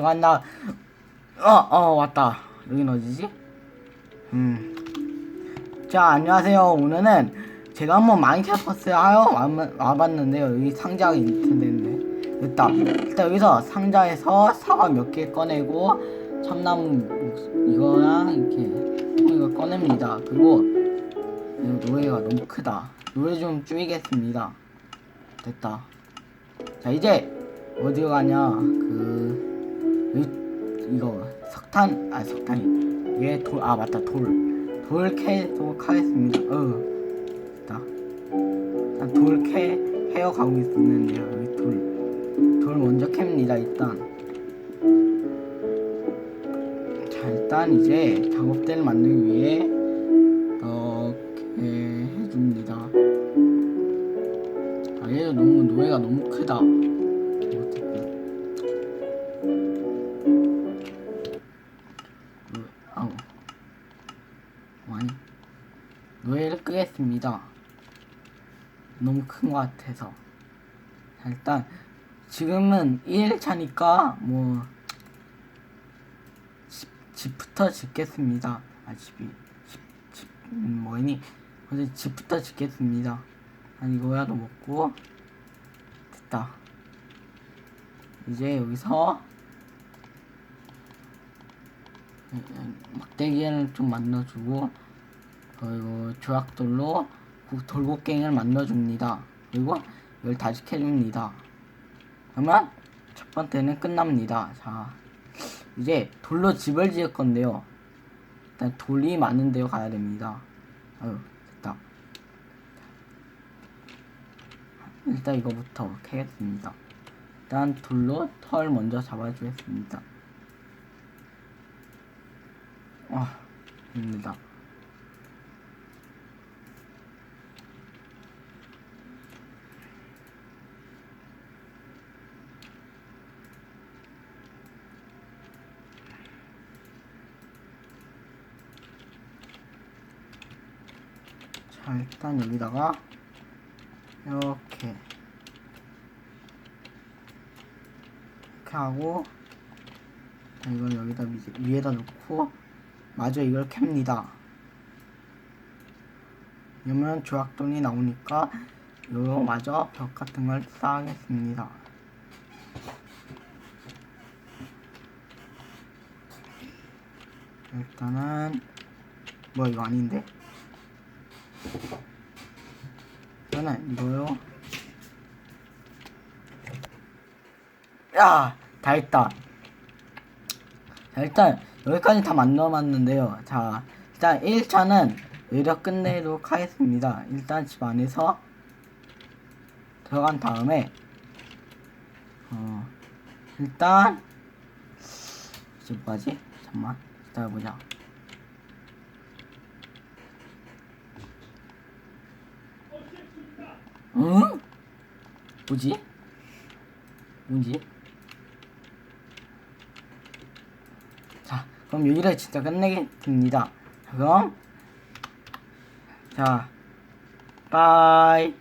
들어간다. 어, 어, 왔다. 여긴 어디지? 음. 자, 안녕하세요. 오늘은 제가 한번 마인크래프트 하여 와- 와봤는데요. 여기 상자가 있는데. 됐다. 일단 여기서 상자에서 사과 몇 개 꺼내고 참나무 이거랑 이렇게 이거 꺼냅니다. 그리고 이 노래가 너무 크다. 노래 좀 줄이겠습니다. 됐다. 자, 이제 어디 가냐? 그 이, 이거 석탄 아 석탄이. 얘돌아 맞다 돌. 돌 캐도록 하겠습니다. 어 됐다. 돌캐 헤어 가고 있었는데요 여기 돌, 돌 먼저 캡니다 일단. 자 일단 이제 작업대를 만들기 위해 이렇게 해줍니다. 아 얘도 너무 노예가 너무 크다 노예를 끄겠습니다. 너무 큰 것 같아서. 자, 일단 지금은 1일차니까 뭐 집, 집부터 짓겠습니다. 아 집이 집, 집 음, 뭐니? 어제 집부터 짓겠습니다. 한 이거라도 먹고. 됐다. 이제 여기서 막대기를 좀 만들어주고 그리고 조약돌로 구- 돌고갱이를 만들어줍니다. 그리고 이걸 다시 캐줍니다. 그러면 첫 번째는 끝납니다. 자, 이제 돌로 집을 지을 건데요. 일단 돌이 많은 데로 가야 됩니다. 아유, 됐다. 일단 이거부터 캐겠습니다. 일단 돌로 털 먼저 잡아주겠습니다. 아, 입니다. 자, 일단 여기다가 이렇게 이렇게 하고 자, 이걸 여기다 위, 위에다 놓고 마저 이걸 캡니다. 이러면 조약돈이 나오니까 요거 마저 벽 같은 걸 쌓겠습니다. 일단은 뭐 이거 아닌데? 일단은 이거요. 야, 다 했다. 자, 일단 여기까지 다 만들어봤는데요. 자, 일단 1차는 여기다 끝내도록 하겠습니다. 일단 집 안에서 들어간 다음에 어 일단 이제 뭐하지? 잠만 기다려보자. 응? 뭐지? 뭐지? 자, 그럼 여기를 진짜 끝내겠습니다. 자, 그럼 자, 빠이.